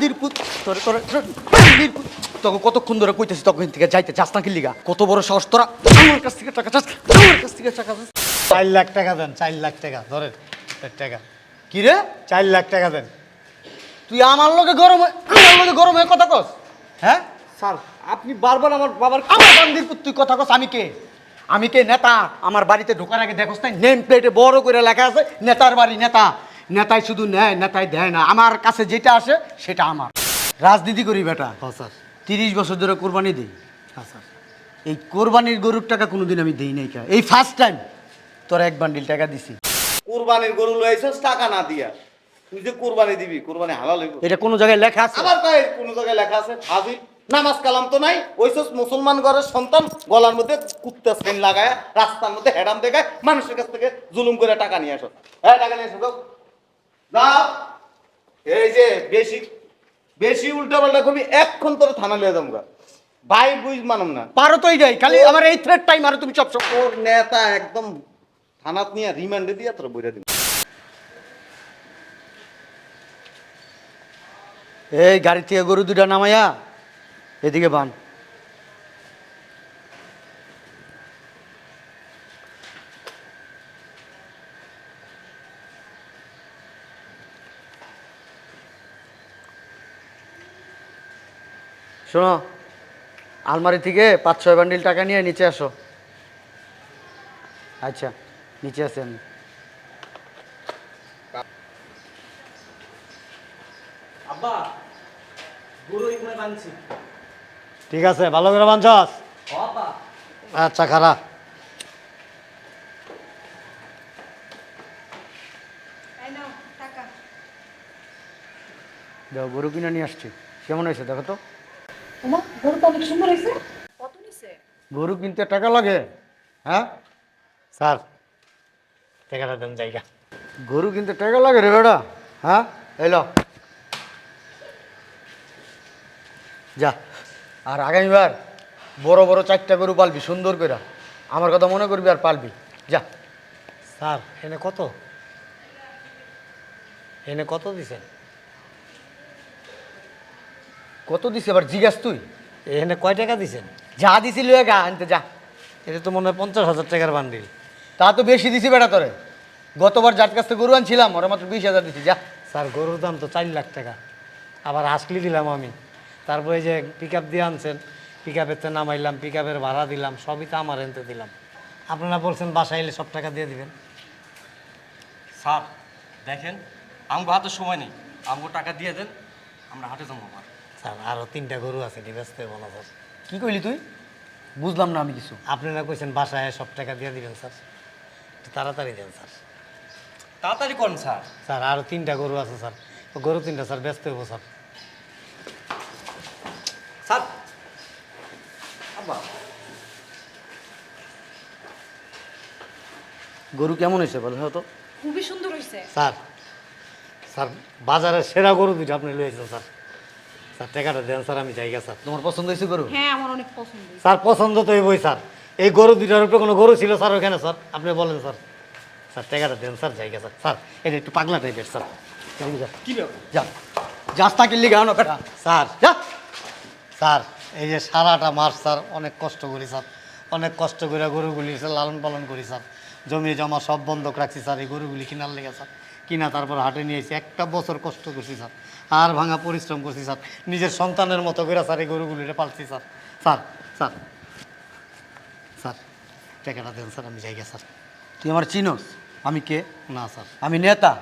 বান্দির পুত তোর তোর তোর বান্দির পুত তোকে কতক্ষণ ধরে কইতেছি তখন থেকে যাইতে চাস না কি লিগা? কত বড় সাহস তোরা? আমার কাছ থেকে টাকা চাস আমার কাছ থেকে টাকা চাস। চার লাখ টাকা দেন চার লাখ টাকা ধরেন চার টাকা। কি রে? চার লাখ টাকা দেন। তুই আমার লগে গরম আমার লগে গরম হয়ে কথা কস। হ্যাঁ? স্যার আপনি বারবার আমার বাবার আমার বান্দির পুত তুই কথা কস আমি কে? আমি কে? নেতা। আমার বাড়িতে ঢোকার আগে দেখোস না নেম প্লেটে বড় করে লেখা আছে নেতার বাড়ি নেতা। নেতাই শুধু নেয় নেতাই দেয় না। আমার কাছে যেটা আসে সেটা আমার। রাজনীতি করি বেটা। হ্যাঁ স্যার। তিরিশ বছর ধরে কোরবানি দিই। হ্যাঁ স্যার। এই কোরবানির গরুর টাকা কোনোদিন আমি দিই নাই কা। এই ফার্স্ট টাইম তোর এক বান্ডিল টাকা দিছি। কোরবানির গরু লইছস টাকা না দিয়া। তুই যে কোরবানি দিবি কোরবানি হালাল হইব। এটা কোনো জায়গায় লেখা আছে? আবার কয় কোন জায়গায় লেখা আছে হাজির। নামাজ কালাম তো নাই ওইসব মুসলমান ঘরের সন্তান গলার মধ্যে কুত্তা সেন লাগায় রাস্তার মধ্যে হেডাম দেখায় মানুষের কাছ থেকে জুলুম করে টাকা নিয়ে আসো। হ্যাঁ টাকা নিয়ে আসো যাও এই যে বেশি বেশি উল্টা পাল্টা কবি এক্ষণ তোর থানা লিয়ে যাব। ভাই বুঝ মানম না। পারো তো এইটাই খালি আমার এই থ্রেড টাইম আর তুমি চপচপ। ওর নেতা একদম থানাত নিয়ে রিমান্ডে দিয়ে তোর বইরা দিবি এই গাড়ি থেকে গরু দুটা নামাইয়া এদিকে বান। শোনো আলমারি থেকে পাঁচ ছয় বান্ডিল টাকা নিয়ে নিচে আসো। আচ্ছা নিচে আসেন আব্বা গরু এখানে বানছি। ঠিক আছে ভালো করে বাঞ্চস আচ্ছা খারাপ এই নাও দেখো গরু কিনে নিয়ে আসছি। কেমন হয়েছে দেখো তো। ওমা গরু তো অনেক সুন্দর হয়েছে। কত নিছে? গরু কিনতে টাকা লাগে হ্যাঁ? স্যার টাকাটা দেন জায়গা। গরু কিনতে টাকা লাগে রে বেটা হ্যাঁ? এলো যা আর আগামীবার বড় বড় চারটা গরু পালবি সুন্দর করে আমার কথা মনে করবি আর পালবি। যা। স্যার এনে কত? এনে কত দিছেন? কত দিছে এবার জিজ্ঞাস তুই? এনে কয় টাকা দিছেন যা দিছি লুয়ে গা আনতে যা। এটা তো মনে হয় পঞ্চাশ হাজার টাকার বান্ডিল। তা তো বেশি দিছি বেটা তোরে। গতবার যার কাছ থেকে গরু আনছিলাম ওরা মাত্র বিশ হাজার দিছি যা। স্যার গরুর দাম তো চার লাখ টাকা। আবার আসলি দিলাম আমি। তারপরে যে পিক আপ দিয়ে আনছেন পিক আপের নামাইলাম পিক আপের ভাড়া দিলাম সবই তো আমার এনতে দিলাম। আপনারা বলছেন বাসায় এলে সব টাকা দিয়ে দিবেন। স্যার দেখেন আমগো হাতে সময় নেই। আমগো টাকা দিয়ে দেন আমরা হাটে যাব। আবার স্যার আরও তিনটা গরু আছে ব্যস্ত হব না স্যার কি কইলি তুই? বুঝলাম না আমি কিছু। আপনারা কইছেন বাসায় সব টাকা দিয়ে দিবেন স্যার। একটু তাড়াতাড়ি দেন স্যার। তাড়াতাড়ি করুন স্যার। স্যার আরও তিনটা গরু আছে স্যার। গরু তিনটা স্যার ব্যস্ত হব স্যার। স্যার। আব্বা। গরু কেমন হয়েছে বল তো? খুবই সুন্দর হয়েছে স্যার স্যার বাজারের সেরা গরু দুটো আপনি লয়েছেন স্যার। স্যার টাকাটা দেন স্যার আমি জায়গা স্যার। তোমার পছন্দ হয়েছে গরু? হ্যাঁ আমার অনেক পছন্দ স্যার পছন্দ তো এই বই স্যার। এই গরু দুটার উপরে কোনো গরু ছিল স্যার ওখানে স্যার? আপনি বলেন স্যার। স্যার টাকাটা দেন স্যার জায়গা স্যার। স্যার এটা একটু পাগলা টাইপের স্যার। এই যা, কি যা যাস না কিনলি গাও না বেটা। স্যার যা। স্যার এই যে সারাটা মাস স্যার অনেক কষ্ট করি স্যার। অনেক কষ্ট করে গরুগুলি স্যার লালন পালন করি স্যার। জমি জমা সব বন্ধক রাখছি স্যার এই গরুগুলি কিনার লেগে স্যার। কিনা তারপর হাটে নিয়েছি একটা বছর কষ্ট করছি স্যার। আর ভাঙা পরিশ্রম করছি স্যার। নিজের সন্তানের মতো করে স্যার এই গরুগুলিরে পালছি স্যার। Sir sir. স্যার টাকাটা দেন স্যার আমি জায়গা স্যার। তুই আমার চিনোস? আমি কে? না স্যার। আমি নেতা?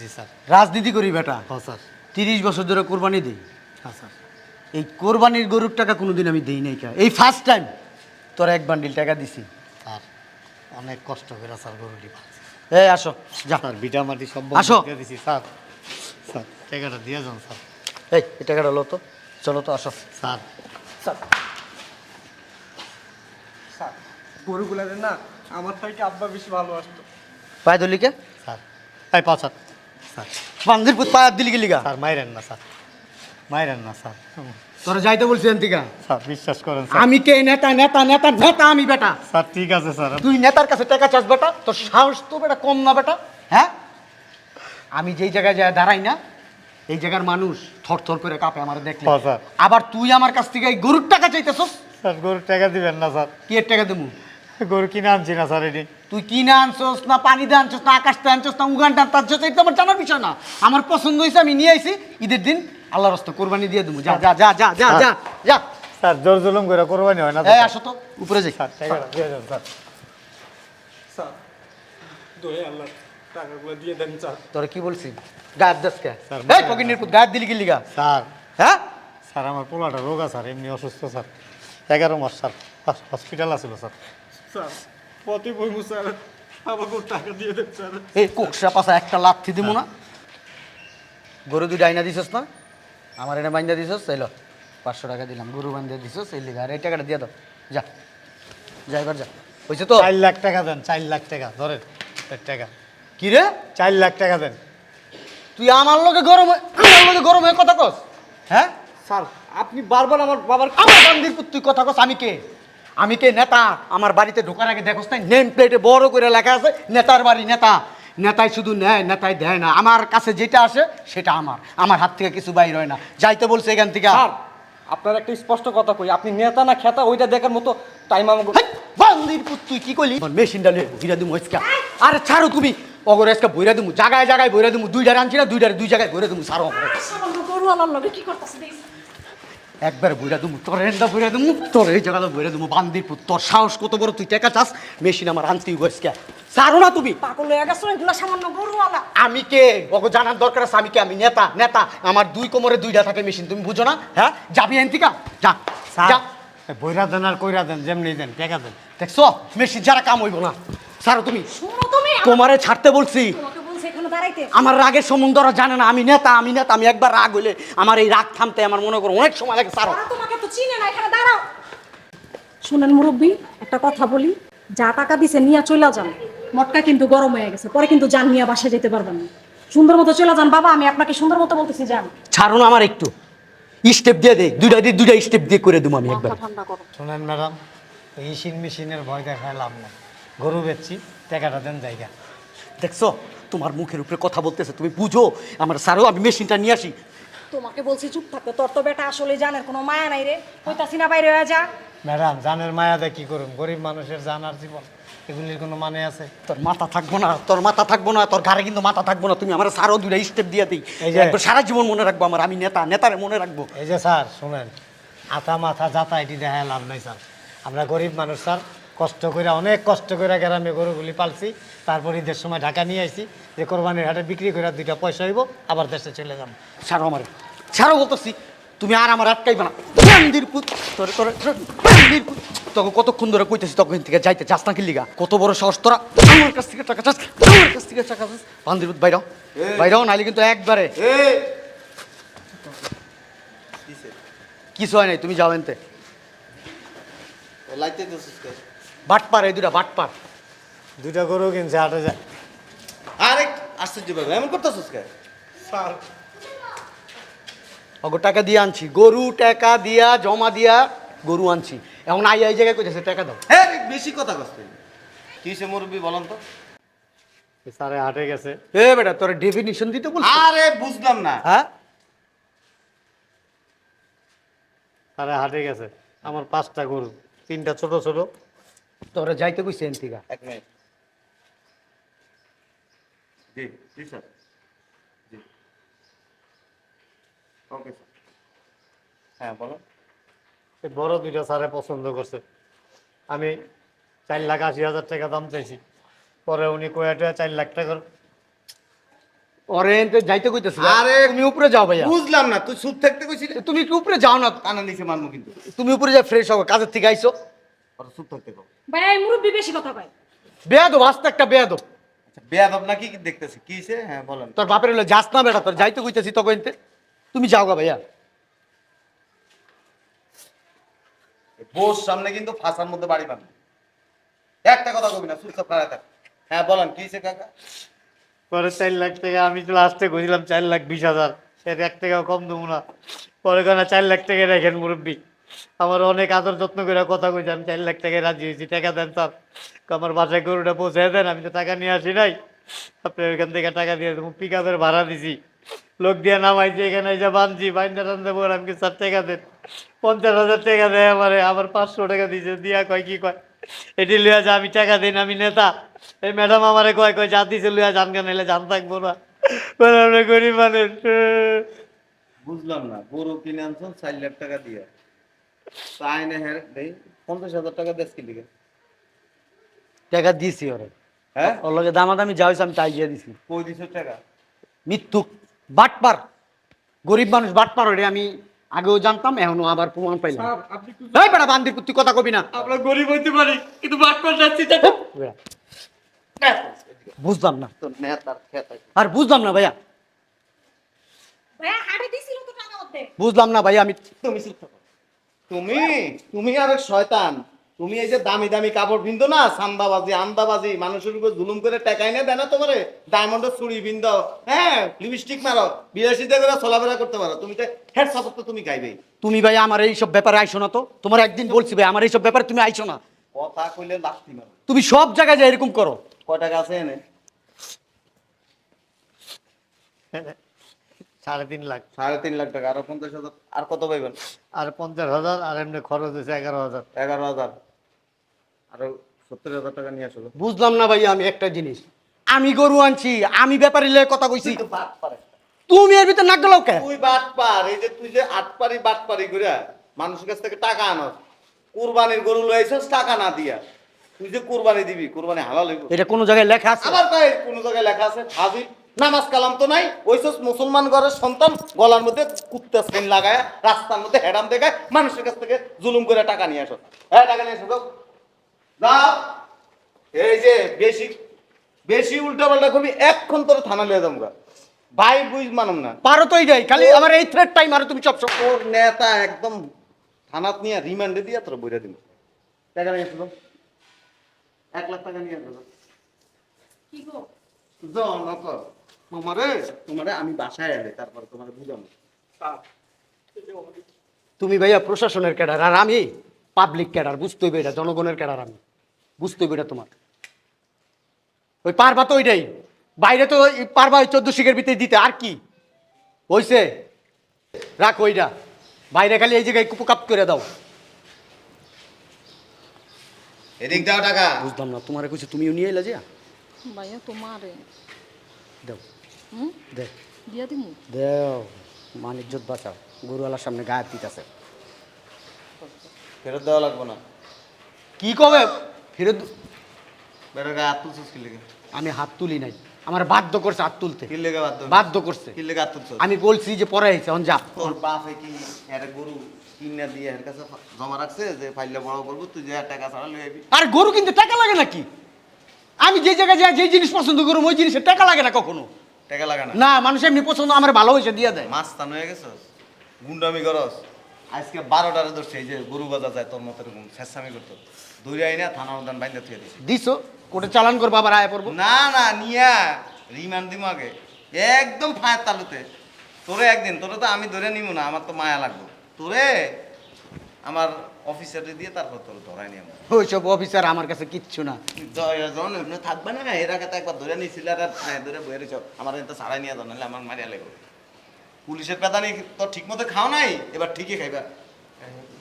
জি স্যার। রাজনীতি করি বেটা। হ্যাঁ স্যার। তিরিশ বছর ধরে কোরবানি দিই। হ্যাঁ স্যার। এই কোরবানির গরুর টাকা কোনোদিন আমি দিই নাই এই ফার্স্ট টাইম তোর এক বান্ডিল টাকা দিছি। স্যার অনেক কষ্ট করে স্যার গরুটি পালছি। এই আসো যা। স্যার বিটা মাটি সব আসো। দিছি স্যার। স্যার। টাকাটা দিয়ে যান স্যার। এই এই টাকাটা লো তো। চলো তো আসো। স্যার। স্যার। গরুগুলারে না আমার থেকে আব্বা বেশি ভালো আসতো পায়ে দলিকে স্যার। এই পাঁচ হাত স্যার। বান্দির পুত পায়ে দিলি গেলি গা? স্যার মাইরেন না স্যার। মাইরেন না স্যার। তোরা যাইতে বলছি এনতিকা স্যার বিশ্বাস করেন স্যার। আমি কে? নেতা নেতা নেতা নেতা আমি বেটা। স্যার ঠিক আছে স্যার। তুই নেতার কাছে টাকা চাস বেটা? তোর সাহস তো বেটা কম না বেটা। হ্যাঁ? আমি যেই জায়গায় যায় দাঁড়াই না এই জায়গার মানুষ থর থর করে কাঁপে আমার দেখলে। হ্যাঁ, স্যার। আবার তুই আমার কাছ থেকে এই গরুর টাকা চাইতেছস? স্যার গরুর টাকা দিবেন না স্যার। কি এর টাকা দেবো গরু কিনে আনছি না স্যার এটি। তুই কিনে আনছস না পানিতে আনছস না আকাশতে আনছস না উগান টানতে আনছস এটা তো আমার জানার বিষয় না। আমার পছন্দ হয়েছে আমি নিয়ে আইছি ঈদের দিন আল্লাহ রস্ত কোরবানি দিয়ে দেবো যা যা যা যা যা যা যা। স্যার জোর জুলুম করে কোরবানি হয় না তো, এই স্যার। আসো তো উপরে যাই। স্যার টাকাটা দিয়ে দেন স্যার। স্যার দোয়ে আল্লাহ। টাকাগুলো দিয়ে দেন স্যার তোরা কি বলছি? গায়ের দাস কে? স্যার, এই ফকিনের পুত গায়ের দিলি কি লিগা স্যার। হ্যাঁ? স্যার আমার পোলাটা রোগ আছে স্যার এমনি অসুস্থ স্যার। এগারো মাস স্যার হসপিটাল আছিল স্যার। স্যার পথে বইমু স্যার আমাকে টাকা দিয়ে দেন স্যার। এই কোকসা পাশা একটা লাথি দিব না? গরু দুই ডাইনা দিছস না? আমার এটা বাইন্দা দিছস চাইল পাঁচশো টাকা দিলাম গরু বান্ধা দিছস এই লিগা। আর এই টাকাটা দিয়ে দাও। যা। যা এবার যা। হয়েছে তো? চার লাখ টাকা দেন চার লাখ টাকা ধরেন টাকা। কি রে? চার লাখ টাকা দেন। তুই আমার লোকে গরম হয়ে- আমার লোকে গরম হয়ে কথা কস? হ্যাঁ? স্যার আপনি বারবার আমার বাবার আমার তুই কথা কস আমি কে? আমি কে নেতা? আমার বাড়িতে ঢোকার আগে দেখোস তাই নেম প্লেটে বড় করে লেখা আছে নেতার বাড়ি নেতা। নেতাই শুধু নেয় নেতাই দেয় না। আমার কাছে যেটা আসে সেটা আমার। আমার হাত থেকে কিছু বাইর হয় না। যাইতে বলছে এখান থেকে। স্যার আপনার একটা স্পষ্ট কথা কই। আপনি নেতা না খেতা ওইটা দেখার মতো টাইম আমাকে বান্দির তুই কি করলি মেশিনটা লয়ে ভিড়া দিমু আরে ছাড়ো তুমি। অগরে আজকে বইরা দিমু জায়গায় জায়গায় বইরা দিমু দুইটার আনছি না দুইটার দুই জায়গায় বইরা দিমু আলার লগে কি করতেছে একবার বইরা দিমু তোর এন্ডা বইরা দিমু তোর এই জায়গাটা বইরা দিমু বান্দির পুত তোর সাহস কত বড় তুই টাকা চাস মেশিন আমার আনতেই আজকে। ছাড়ো না তুমি। পাগল হয়ে গেছো এগুলো সামান্য গরু আলা আমি কে? ওকে জানার দরকার আছে আমি কে? আমি নেতা নেতা। আমার দুই কোমরে দুইটা থাকে মেশিন তুমি বুঝো না? হ্যাঁ? যাবি এনতিকা যা। যা। বইরা দেন আর কইরা দেন যেমনি দেন টাকা দেন। দেখছ? মেশিন যারা কাম হইব না। ছাড়ো তুমি। শুনো তুমি তোমারে ছাড়তে বলছি। তোমাকে বলছে এখানে দাঁড়াইতে। আমার রাগের সম্বন্ধ ওরা জানে না আমি নেতা আমি নেতা আমি একবার রাগ হইলে আমার এই রাগ থামতে আমার মনে করো অনেক সময় লাগে ছাড়ো। ওরা তোমাকে তো চিনে না এখানে দাঁড়াও। শুনেন মুরব্বী একটা কথা বলি যা টাকা দিছে নিয়ে চলে যান। মটকা কিন্তু গরম হয়ে গেছে পরে কিন্তু যান নিয়ে বাসায় যেতে পারবেন না। সুন্দর মতো চলে যান বাবা আমি আপনাকে সুন্দর মতো বলতেছি যান। ছাড়ো না আমার একটু। স্টেপ দিয়ে দে দুইটা দিয়ে দুইটা স্টেপ দিয়ে করে দেবো আমি একবার। মাথা ঠান্ডা করো শোনেন ম্যাডাম এই মেশিনের ভয় দেখায় লাভ নাই। গরু বেচছি টাকাটা দেন জায়গা। দেখছ তোমার মুখের উপরে কথা বলতেছে তুমি বুঝো আমার স্যারও আমি মেশিনটা নিয়ে আসি। তোমাকে বলছি চুপ থাকতে তোর তো বেটা আসলে জানের কোনো মায়া নাই রে। কইতাছি না বাইরে হয়ে যা। ম্যাডাম জানের মায়াদা কি করুন গরিব মানুষের জান আর জীবন এগুলির কোনো মানে আছে? তোর মাথা থাকব না তোর মাথা থাকব না তোর ঘাড়ে কিন্তু মাথা থাকব না তুমি আমার স্যারও দুইটা স্টেপ দিয়ে দিই। একবার সারা জীবন মনে রাখব আমার আমি নেতা নেতারে মনে রাখব। এই যে স্যার শুনেন আথা মাথা যাতা এটি দেখায় লাভ নাই স্যার। আমরা গরিব মানুষ স্যার কষ্ট করে অনেক কষ্ট করে গ্রামে গরুগুলি পালছি। তারপর ঈদের সময় ঢাকা নিয়ে আসছি যে কোরবানির হাটে বিক্রি করে দুইটা পয়সা হইব আবার দেশে চলে যাব। ছাড়ো আমার। ছাড়ো বলতেছি তুমি আর আমার আটকাইবে না। তোর তোর তোকে কতক্ষণ ধরে কইতেছি তখন থেকে যাইতে চাস না কি লিগা? কত বড় সাহস তোরা? আমার কাছ থেকে টাকা চাস আমার কাছ থেকে টাকা চাস। বান্দির পুত বাইরাও বাইরাও নাইলে কিন্তু একবারে। কিছু হয় নাই তুমি যাও এনতে। লাইতে? বাটপার এই দুটা বাটপার। দুইটা গরু কিনছে হাটে যায়। আরে আশ্চর্য ব্যাপার এমন করতেছিস কে? স্যার। অগো টাকা দিয়ে আনছি। গরু টাকা দিয়া জমা দিয়া গরু আনছি। এখন আই এই জায়গায় কইতেছে টাকা দাও। হ্যাঁ বেশি কথা কস তুই। কি সে মুরব্বী বলুন তো? স্যারে হাটে গেছে। এ বেটা তোর ডেফিনিশন দিতে বল আরে বুঝলাম না। হ্যাঁ? স্যারে হাটে গেছে। আমার পাঁচটা গরু তিনটা ছোট ছোট। তোরা যাইতে কইছে এনতিকা এক মিনিট। জি জি স্যার। জি। ওকে স্যার হ্যাঁ বলো এই বড় দুইটা স্যারে পছন্দ করছে। আমি চার লাখ আশি হাজার টাকা দাম চাইছি। পরে উনি কয়েটা চার লাখ টাকার এনতে যাইতে কইতেছে আরে, তুমি উপরে যাও ভাইয়া। বুঝলাম না তুই সুদ থাকতে কইছিলি? তুমি একটু উপরে যাও না। কানা নিচে মারমু কিন্তু। তুমি উপরে যা ফ্রেশ হও কাজের থেকে আইছো ওর সুদ থাকতে কও। ভাই এই মুরব্বী বেশি কথা কয়। বেয়াদব আস্তে একটা বেয়াদব। আচ্ছা বেয়াদব নাকি কি দেখতেছি? কি হইছে? হ্যাঁ বলেন। তোর বাপের হলো যাস না বেটা তোর যাইতে কইতেছি এনতে। তুমি যাও গা ভাইয়া বোস সামনে কিন্তু ফাঁসার মধ্যে বাড়ি বান একটা কথা কবি না চুপচাপ থাক। হ্যাঁ বলেন কি হইছে কাকা? পরে চার লাখ টাকা আমি তো লাস্টে কইছিলাম চার লাখ বিশ হাজার। এর এক টাকাও কম দেবো না। পরে কেন চার লাখ টাকা রাখেন মুরব্বী। আমার অনেক আদর যত্ন করে কথা কইছি, আমি চার লাখ টাকায় রাজি হয়েছি, টাকা দেন স্যার। আমার বাসায় গরুটা পৌঁছে দেন, আমি তো টাকা নিয়ে আসি নাই। আপনি ওইখান থেকে টাকা দিয়ে দেবো পিক আপের ভাড়া দিছি। লোক দিয়ে নামাইছে, এখানে এই যে বানছি বাইন্দা টান্দা বললাম কি স্যার, টাকা দেন। পঞ্চাশ হাজার টাকা দেয় আমারে, আবার পাঁচশো টাকা দিছে, দিয়া কয়, কি কয়? এটি লইয়া যা, আমি টাকা দিন, আমি নেতা। এই ম্যাডাম আমারে কয় কয়, যা দিছে লইয়া জান কেন এলে জান থাকব না। বলে আমরা গরিব মানুষ। বুঝলাম না, গরু কিনে আনছো চার লাখ টাকা দিয়ে। না হ্যাঁ দেই পঞ্চাশ হাজার টাকা দেশ কি লিগে? টাকা দিছি ওরে। হ্যাঁ? ওর লগে দামাদামি যা হয়েছে আমি তাই দিয়ে দিছি। কই দিছো টাকা? মৃত্যু বাটপার। গরিব মানুষ বাটপার ওরে আমি আগেও জানতাম এখনও আবার প্রমাণ পাইলাম। এই বেটা বান্দির তুই কথা কবি না। আমরা গরিব হইতে পারি কিন্তু বাট করে যাচ্ছি বুঝলাম না। তো নেতার খেতা আর বুঝলাম না ভাইয়া। ভাইয়া হাড়ে দিছিল তো টাকা অর্ধেক। বুঝলাম না ভাইয়া আমি তুমি চুপ থাকো। তুমি তুমি আর শয়তান। তুমি এই যে দামি দামি কাপড় বিন্দো না সান্দাবাজি আন্দাবাজি মানুষের উপর জুলুম করে টাকাই না দেয় না তোমারে ডায়মন্ডের চুড়ি বিন্দো হ্যাঁ লিপস্টিক মারো বিলাসিতা করে চলাফেরা করতে পারো। তুমি তো হেড সাপোর্ট তো তুমি গাইবেই তুমি ভাই আমার এইসব ব্যাপারে আইসো না তো। তোমার একদিন বলছি ভাই আমার এইসব ব্যাপারে তুমি আইসো না। কথা কইলে লাস্তি মারো। তুমি সব জায়গায় যাই এরকম করো। কয় টাকা আছে এনে? সাড়ে তিন লাখ। সাড়ে তিন লাখ টাকা আরও পঞ্চাশ হাজার আর কত পাইবেন? আর পঞ্চাশ হাজার আর এমনি খরচ হয়েছে এগারো হাজার। এগারো হাজার। আরও সত্তর হাজার টাকা নিয়ে আসো বুঝলাম না ভাইয়া আমি একটা জিনিস। আমি গরু আনছি আমি ব্যাপারে লয়ে কথা কইছি। তুমি এর ভিতরে নাক গেলাও কে তুই বাট পার এই যে তুই যে আট পারি বাট পারি করে মানুষের কাছ থেকে টাকা আনস কুরবানির গরু লইছস টাকা না দিয়া। তুই যে কুরবানি দিবি কুরবানি হালাল হইব। এটা কোনো জায়গায় লেখা আছে? আবার কয় কোন জায়গায় লেখা আছে? হাজির? নামাজ কালাম তো নাই ওইসব মুসলমান ঘরের সন্তান গলার মধ্যে কুত্তা সেন লাগায় রাস্তার মধ্যে হেডাম দেখায় মানুষের কাছ থেকে জুলুম করে টাকা নিয়ে আসো। হ্যাঁ টাকা নিয়ে আসো যাও। এই যে বেশি বেশি উল্টা পাল্টা করবি এক্ষণ তোর থানা লিয়ে যাব গা। ভাই বুঝ মানম না। পারো তো এইটাই খালি আমার এই থ্রেড টাইম আর তুমি সব সব ওর নেতা একদম থানাত নিয়ে রিমান্ডে দিয়ে তোর বইরা দিব। টাকা নিয়ে আসো এক লাখ টাকা নিয়ে আসো কি গো? যাও নকর তোমারে? তোমারে আমি বাসায় এলে তারপরে তোমারে বুঝাবো। তুমি ভাইয়া প্রশাসনের ক্যাডার আর আমি পাবলিক ক্যাডার বুঝতে হইবে এটা জনগণের ক্যাডার আমি। বুঝতে হইবে এটা তোমার। ওই পারবা তো ওইটাই। বাইরে তো পারবা ওই চোদ্দ শিখের ভিতরে দিতে আর কি? হইছে? রাখ ওইটা। বাইরে খালি এই জায়গায় কুপকাপ করে দাও। এদিক দাও টাকা। বুঝলাম না তোমার কিছু তুমিও নিয়ে এলে যে। ভাইয়া তোমারে। দাও। দে। দিয়া দিমু? দেও মান ইজ্জত বাঁচাও। গরুওয়ালার সামনে গায়ে দিতেছে। ফেরত দেওয়া লাগবে না। কি কবে? ফেরত বেরো গায়ে হাত তুলছিস কি লেগে? আমি হাত তুলি নাই। আমার বাধ্য করছে হাত তুলতে। কি লেগে বাধ্য? বাধ্য করছে। কি লেগে হাত তুলছিস? আমি বলছি যে পরে আইছে অন যা। তোর বাপে কি এর গরু কিনা দিয়ে এর কাছে জমা রাখছে যে ফাইলে বড় করব তুই যে টাকা ছাড়া লই আবি আর গরু কিনতে টাকা লাগে নাকি? আমি যে জায়গায় যাই যে জিনিস পছন্দ করুম ওই জিনিসের টাকা লাগে না কখনো? টাকা লাগে না। না মানুষ এমনি পছন্দ আমার ভালো হয়েছে দিয়ে দেয়। মাছ তান হয়ে গেছস গুন্ডামি করস। আজকে বারোটারে ধরছে এই যে গরু বাজার যায় তোর মতো এরকম শেষামি করতো। দূরে আইনা থানা উদান বাইন্দা থুয়ে দিছি। দিছো? কোটে চালান করব আবার আয় পড়ব। না না নিয়া। রিমান্ড দিম আগে। একদম ফায়ার তালুতে। তোরে একদিন তোরে তো আমি ধরে নিব না আমার তো মায়া লাগবে। তোরে আমার অফিসারে দিয়ে তারপর তোর ধরাই নিয়ে ওইসব অফিসার আমার কাছে কিচ্ছু না। জন এমনি থাকবে না এর আগে তো একবার ধরে নিয়েছিল আর ধরে বয়ে রেছ আমার এত সারাই নিয়ে নাহলে আমার মারিয়া লেগে পুলিশের পেতা নেই তো ঠিক মতো খাও নাই এবার ঠিকই খাইবা।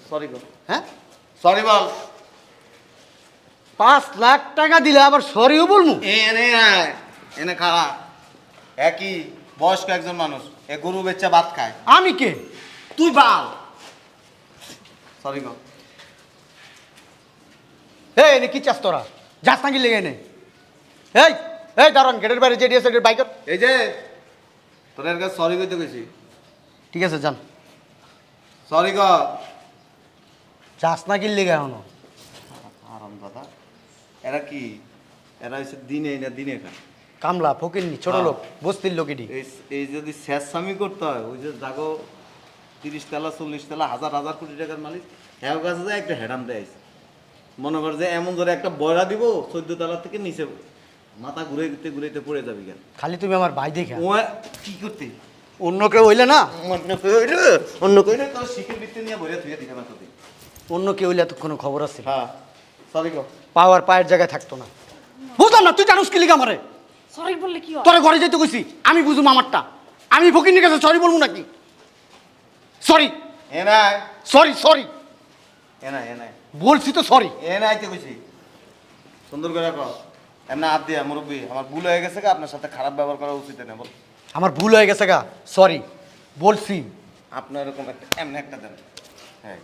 সরি গো। হ্যাঁ? সরি বল। পাঁচ লাখ টাকা দিলে আবার সরিও বলব এনে এনে খাওয়া। একই বয়স্ক একজন মানুষ এ গরু বেচা ভাত খায়। আমি কে? তুই বাল। সরি গো এই এনে কি চাস তোরা? যাস নাকি লেগে নে এই এই দাঁড়ান গেটের বাইরে যে ডিএস বাইকার এই যে তোর এর কাছে সরি কইতে কইছি। ঠিক আছে যান। সরি গো যাস নাকি লেগে এখনও? আরাম দাদা। এরা কি? এরা হচ্ছে দিনে না দিনে খায়। কামলা ফকিরনি ছোট হ্যাঁ। লোক বস্তির লোকেরই এই এই যদি স্যাসামি করতে হয় ওই যে জাগো তিরিশ তেলা চল্লিশ তেলা হাজার হাজার কোটি টাকার মালিক হ্যাঁ কাছে যায় একটা হেডাম দেয় মনে কর যে এমন ধরে একটা বয়রা দিব চোদ্দ তলা থেকে নিচে মাথা ঘুরাইতে ঘুরাইতে পড়ে যাবি কেন? খালি তুমি আমার ভাই দেখে ও কি করতে? অন্য কেউ হইলে না? অন্য কইরে অন্য কইরে তোর শিখের ভিত্তি নিয়ে ভরে তুই দিতে মাত্র দিই অন্য কেউ হইলে এতক্ষণ খবর আছে? হ্যাঁ সরি গো পাওয়ার পায়ের জায়গায় থাকতো না। বুঝলাম না তুই জানুস কি লিখা আমারে? সরি বললে কি হয়? তোরে ঘরে যেতে কইছি আমি বুঝুম আমারটা। আমি ফকিনের কাছে সরি বলব নাকি? সরি এ নাই সরি সরি এ নাই এ নাই বলছি তো সরি এ নাই তো কইছি। সুন্দর করে কর এমনি হাত দিয়া মুরব্বী আমার ভুল হয়ে গেছে গা, আপনার সাথে খারাপ ব্যবহার করা উচিত না বল। আমার ভুল হয়ে গেছে গা সরি বলছি। আপনার এরকম একটা এমনি একটা দেন। হ্যাঁ।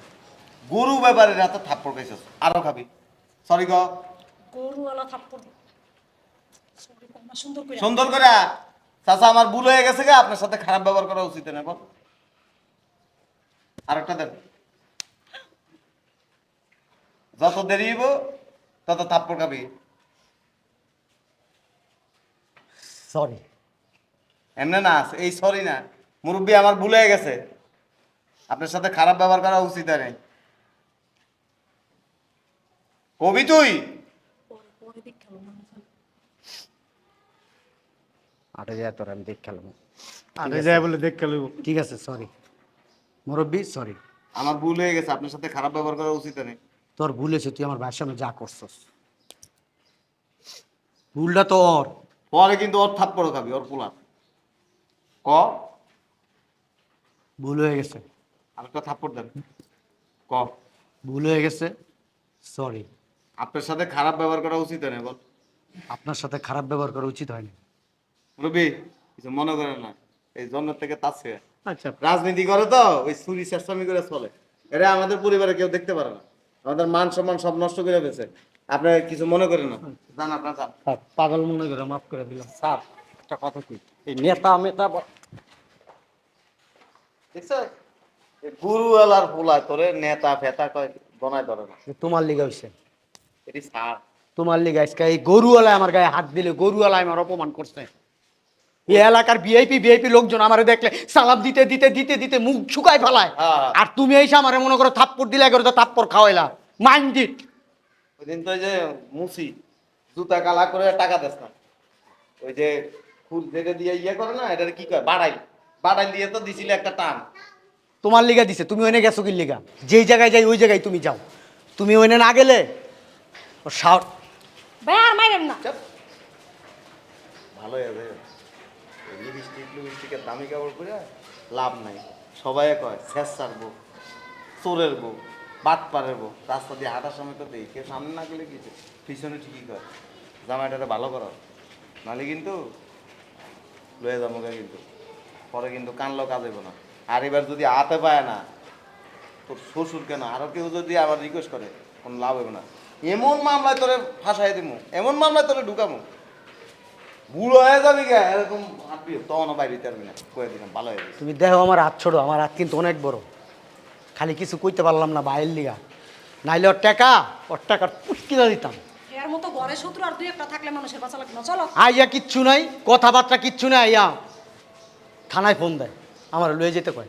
গরু ব্যাপারের এত থাপ্পড় খাইছিস আরও খাবি। সরি গ গরুওয়ালা থাপ্পড়। সুন্দর করে সুন্দর করে চাচা আমার ভুল হয়ে গেছে গা আপনার সাথে খারাপ ব্যবহার করা উচিত না বল। আরেকটা দেন। যত দেরি হইব তত থাপ্পড় খাবি। সরি এমনি না এই সরি না। মুরব্বী আমার ভুলে গেছে। আপনার সাথে খারাপ ব্যবহার করা উচিত নেই। কবি তুই। আটে যায় তোর আমি দেখ খেলাম। আরে যায় বলে দেখ খেলব ঠিক আছে সরি মুরব্বী সরি আমার ভুল হয়ে গেছে আপনার সাথে খারাপ ব্যবহার করা উচিত নেই। তোর ভুল হয়েছে তুই আমার ভাইয়ের সামনে যা করছস। ভুলটা তো ওর। পরে কিন্তু ওর থাপ্পড় খাবি ওর পোলার ক? ভুল হয়ে গেছে। আরেকটা থাপ্পড় দেন। ক? ভুল হয়ে গেছে সরি আপনার সাথে খারাপ ব্যবহার করা উচিত নেই বল। আপনার সাথে খারাপ ব্যবহার করা উচিত হয়নি। রবি কিছু মনে করেন না। এই জন্মের থেকে তাছে আচ্ছা। রাজনীতি করে তো ওই চুরি চেষ্টামি করে চলে। এটা আমাদের পরিবারে কেউ দেখতে পারে না। আমাদের মান সম্মান সব নষ্ট করে ফেলছে। আপনি কিছু মনে করেন না? জান আপনার পাগল মনে করে মাফ করে দিলাম। স্যার একটা কথা কি এই নেতা মেতা ব- দেখছ এই গুরুওয়ালার পোলায় তোরে নেতা ফেতা কয় বনায় ধরে না। তোমার লিগে হয়েছে এটি সার তোমার লিগা আজকে এই গরুওয়ালায় আমার গায়ে হাত দিলে গরুওয়ালায় আমার অপমান করছে। এই এলাকার ভিআইপি ভিআইপি লোকজন আমারে দেখলে সালাম দিতে দিতে দিতে দিতে মুখ শুকায় ফেলায়। হ্যাঁ। আর তুমি এসে আমারে মনে করো থাপ্পড় দিলে করে তো থাপ্পড় খাওয়াইলা। মাইন্ড ইট ওই দিন তো ওই যে মুসি জুতা কালা করে টাকা দেস না। ওই যে ফুল যেটা দিয়ে ইয়ে করে না এটা কি কয়? বাড়াই বাড়াই দিয়ে তো দিছিল একটা টান। তোমার লিগা দিছে তুমি ওইনে গেছো কি লিগা? যেই জায়গায় যাই ওই জায়গায় তুমি যাও। তুমি ওইনে না গেলে ও সাউট ভাই আর মাইরেন না। চাপ। ভালো আছে লিপস্টিক লিপস্টিকের দামি কাপড় পরে লাভ নাই। সবাই কয় শেষ সারবো চোরের বউ বাট পারের বউ, রাস্তা দিয়ে হাঁটার সময় তো দেই কেউ সামনে না গেলে কিছু পিছনে ঠিকই কয়, জামাইটারে ভালো করো, নাহলে কিন্তু লয়ে যাব কিন্তু, পরে কিন্তু কানলো কাজ হইব না। আর এবার যদি হাতে পায় না, তোর শ্বশুর কেন? আরও কেউ যদি আবার রিকোয়েস্ট করে, কোনো লাভ হবে না। এমন মামলায় তোরে ফাঁসাই দিমু, এমন মামলায় তোরে ঢুকামু বুড়ো হয়ে যাবি গে এরকম হাঁটবি তখনও বাইরে পারবি না কয়ে দিলাম ভালো হয়ে গেছে। তুমি দেখো আমার হাত ছোড়ো আমার হাত কিন্তু অনেক বড়। খালি কিছু কইতে পারলাম না বাইরের লিগা। নাইলে ওর টাকা ওর টাকার পুটকিনা দিতাম। এর মতো ঘরে শত্রু আর দুই একটা থাকলে মানুষের বাঁচা লাগবে না। চলো। আইয়া কিচ্ছু নাই কথাবার্তা কিচ্ছু নাই আইয়া থানায় ফোন দেয় আমার লয়ে যেতে কয়।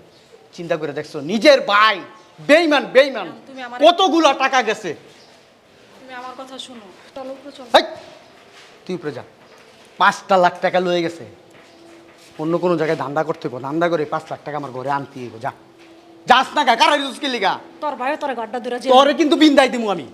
চিন্তা করে দেখছ নিজের ভাই বেইমান বেইমান তুমি আমার- কতগুলো টাকা গেছে। তুমি আমার কথা শুনো। চলো উপরে চলো। হেই, তুই উপরে যা। পাঁচটা লাখ টাকা লয়ে গেছে। অন্য কোনো জায়গায় ধান্দা করতে হইব ধান্দা করে পাঁচ লাখ টাকা আমার ঘরে আনতে হইব যা। যাস না কা কারা লিগা? তোর ভাই তোর গাড্ডা দূরে তোরে কিন্তু বিন্দাই দিমু আমি।